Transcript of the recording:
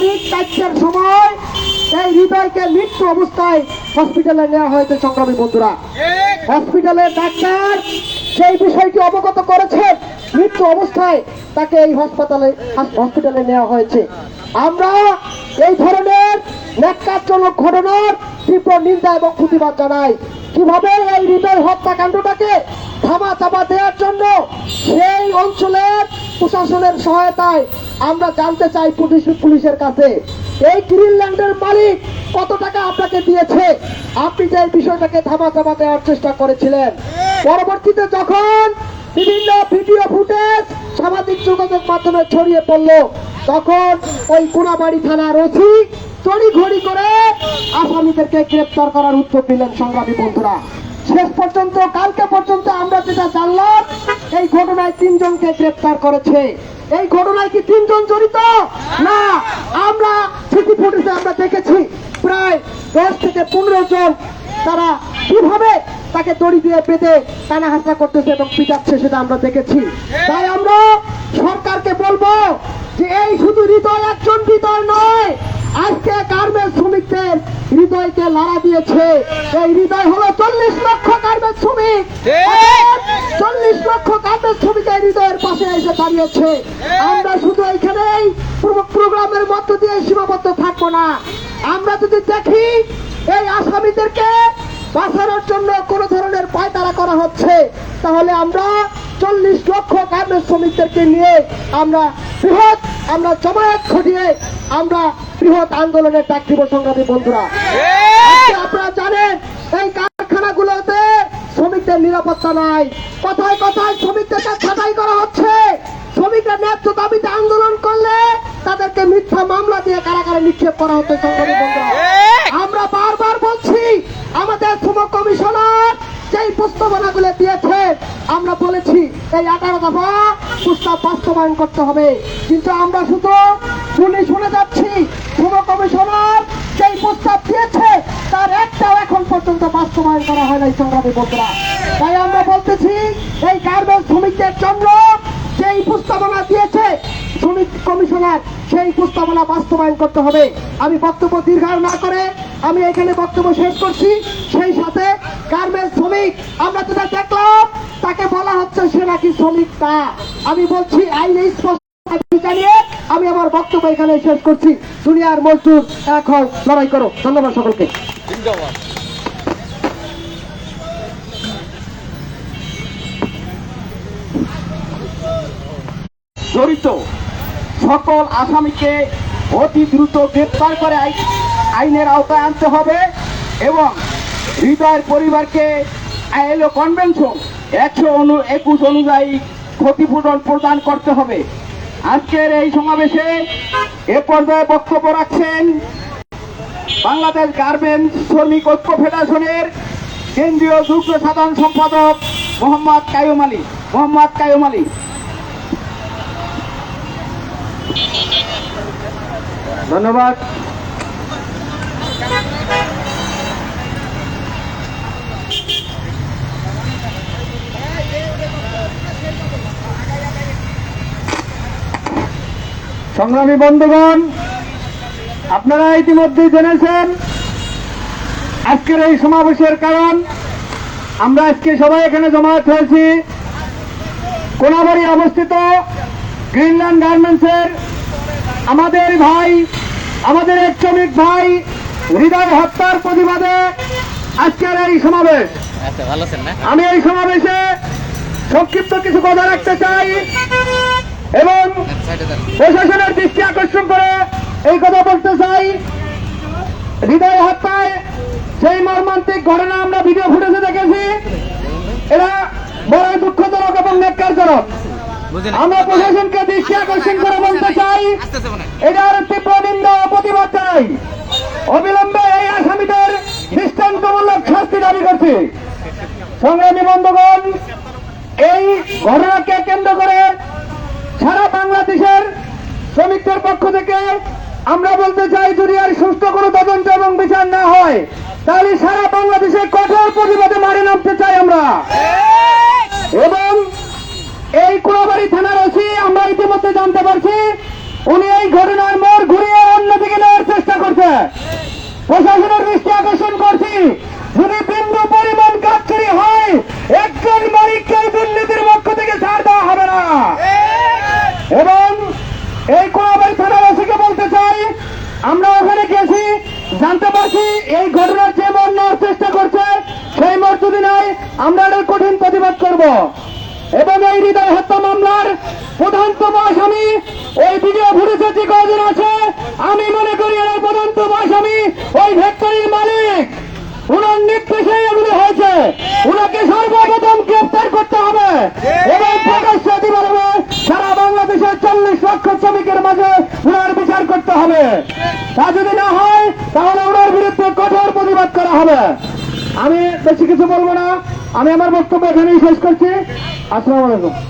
তারিখ চারটের সময় এই হৃদয়কে মৃত্যু অবস্থায় হসপিটালে নেওয়া হয়েছে সংগ্রামী বন্ধুরা। হসপিটালের ডাক্তার সেই বিষয়টি অবগত করেছেন মৃত্যু অবস্থায় তাকে এই হাসপাতালে হসপিটালে নেওয়া হয়েছে। আমরা এই ধরনের ন্যাক্কারজনক ঘটনার তীব্র নিন্দা এবং প্রতিবাদ জানাই। কীভাবে এই হৃদয় হত্যাকাণ্ডটাকে প্রশাসনের সহায়তায় আমরা জানতে চাই পুলিশ পুলিশের কাছে। এই গ্রিনল্যান্ডের মালিক কত টাকা আপনাকে দিয়েছে? আপনি যে বিষয়টাকে থামা চাপা দেওয়ার চেষ্টা করেছিলেন। পরবর্তীতে যখন বিভিন্ন ভিডিও ফুটেজ সামাজিক যোগাযোগ মাধ্যমে ছড়িয়ে পড়ল, তখন ওই কোনাবাড়ি থানার ওসি তড়ি ঘড়ি করে আসামিদেরকে গ্রেপ্তার করার উদ্যোগ নিলেন সংগ্রামী বন্ধুরা। শেষ পর্যন্ত, কালকে পর্যন্ত আমরা যেটা জানলাম, এই ঘটনায় তিনজনকে গ্রেপ্তার করেছে। এই ঘটনায় কি তিনজন জড়িত? না, আমরা সিটি ফুটেজে আমরা দেখেছি, প্রায় দশ থেকে পনেরো জন তারা কীভাবে তাকে দড়ি দিয়ে পেতে টানা হাসা করতেছে এবং পিটাচ্ছে সেটা আমরা দেখেছি। তাই আমরা সরকারকে বলব যে, এই শুধু হৃদয় একজন হৃদয় নয়, আজকে গার্মেন্টস শ্রমিকদের হৃদয়কে লাড়া দিয়েছে। এই হৃদয় হলো চল্লিশ লক্ষ গার্মেন্টস শ্রমিক চল্লিশ লক্ষ গার্মেন্টস শ্রমিকের হৃদয়ের পাশে এসে দাঁড়িয়েছে। আমরা শুধু এইখানেই পুরো প্রোগ্রামের মধ্য দিয়ে সীমাবদ্ধ থাকব না। আমরা যদি দেখি এই আসামিদেরকে বাঁচানোর জন্য কোন ধরনের পায়তারা করা হচ্ছে তাহলে আমরা চল্লিশ লক্ষ গার্মেন্টস শ্রমিকদেরকে নিয়ে আমরা বৃহৎ আমরা জমায়েত ঘটিয়ে আমরা বৃহৎ আন্দোলনের ডাক দিব সংগ্রামী বন্ধুরা। আপনারা জানেন, এই কারখানাগুলোতে শ্রমিকদের নিরাপত্তা নাই। কথায় কথায় শ্রমিকদেরকে ছাঁটাই করা হচ্ছে? শ্রমিকরা ন্যায্য দাবিতে আন্দোলন করলে তাদেরকে মিথ্যা মামলা দিয়ে কারাগারে নিক্ষেপ করা হতো সংগ্রামী বন্ধুরা। আমরা বারবার বলছি, আমাদের শ্রম কমিশনার যেই প্রস্তাবনাগুলো দিয়েছে আমরা বলেছি এই আঠারো দফা প্রস্তাব বাস্তবায়ন করতে হবে। কিন্তু আমরা শুধু শুনে শুনে যাচ্ছি শ্রম কমিশনার যেই প্রস্তাব দিয়েছে, তার একটাও এখন পর্যন্ত বাস্তবায়ন করা হয় নাই, সংগ্রামী বন্ধুরা। তাই আমরা বলতেছি, এই গার্মেন্টস শ্রমিকদের জন্য যেই প্রস্তাবনা দিয়েছে, শ্রমিক কমিশনার, সেই প্রস্তাবনা বাস্তবায়ন করতে হবে। আমি বক্তব্য দীর্ঘায়ু না করে আমি এখানে বক্তব্য শেষ করছি। সেই সাথে গার্মেন্টস শ্রমিক, আমরা যেটা দেখলাম তাকে বলা হচ্ছে সে নাকি শ্রমিক তা আমি বলছি, আইনে স্পষ্ট জানিয়ে আমি আমার বক্তব্য এখানে শেষ করছি। দুনিয়ার মজদুর এখন লড়াই করো। ধন্যবাদ সকলকে। জড়িত সকল আসামিকে অতি দ্রুত গ্রেপ্তার করে আই- আইনের আওতায় আনতে হবে এবং হৃদয়ের পরিবারকে আইএলও কনভেনশন একশো একুশ অনুযায়ী ক্ষতিপূরণ প্রদান করতে হবে। আজকের এই সমাবেশে এ পর্যায়ে বক্তব্য রাখছেন বাংলাদেশ গার্মেন্টস শ্রমিক ঐক্য ফেডারেশনের কেন্দ্রীয় যুগ্ম সাধারণ সম্পাদক মোহাম্মদ কায়ুম আলী। মোহাম্মদ কায়ুম আলী। ধন্যবাদ। সংগ্রামী বন্ধুগণ আপনারা ইতিমধ্যেই জেনেছেন আজকের এই সমাবেশের কারণ আমরা আজকে সবাই এখানে জমায়েত হয়েছি। কোনাবাড়ি অবস্থিত গ্রিনল্যান্ড গার্মেন্টসের আমাদের ভাই আমাদের এক শ্রমিক ভাই হৃদয় হত্যার প্রতিবাদে আজকের এই সমাবেশ। আচ্ছা আমি এই সমাবেশে সংক্ষিপ্ত কিছু কথা রাখতে চাই। এবং প্রশাসনের দৃষ্টি আকর্ষণ করে এই কথা বলতে চাই। হৃদয় হত্যায় সেই মর্মান্তিক ঘটনা আমরা ভিডিও ফুটেজে দেখেছি এরা বড় দুঃখজনক এবং নেককারজনক আমরা প্রশাসনকে দৃষ্টি আকর্ষণ করে বলতে চাই। এটার তীব্র নিন্দা প্রতিবাদ চাই অবিলম্বে এই আসামিদের দৃষ্টান্তমূলক শাস্তি দাবি করছি। সংগ্রামী বন্ধুগণ এই ঘটনাকে কেন্দ্র করে সারা বাংলাদেশের শ্রমিকদের পক্ষ থেকে আমরা বলতে চাই, যদি আর সুস্থ কোনো তদন্ত এবং বিচার না হয়, তাহলে সারা বাংলাদেশে কঠোর প্রতিবাদে মারে নামতে চাই আমরা। এবং এই কোনাবাড়ি থানার ওসি, আমরা ইতিমধ্যে জানতে পারছি, উনি এই ঘটনার মোড় ঘুরিয়ে অন্য দেশবাসী এই ঘটনার যে মন নেওয়ার চেষ্টা করছে সেই মত যদি নয় আমরা এর কঠিন প্রতিবাদ করব। এবং এই হৃদয় হত্যা মামলার প্রধানতম আসামি, ওই ভিডিও ফুটেছে যে আছে, আমি মনে করি এর প্রধানতম আসামি, ওই ফ্যাক্টরির মালিক। উনার নির্দেশে এগুলো হয়েছে। উনাকে সর্বপ্রথম গ্রেপ্তার করতে হবে। এবং প্রকাশ্যে দিবার সারা বাংলাদেশের চল্লিশ লক্ষ শ্রমিকের মাঝে উনার বিচার করতে হবে। তা যদি না হয়, তাহলে ওনার বিরুদ্ধে কঠোর প্রতিবাদ করা হবে। আমি বেশি কিছু বলব না। আমি আমার বক্তব্য এখানেই শেষ করছি। আসসালামু আলাইকুম।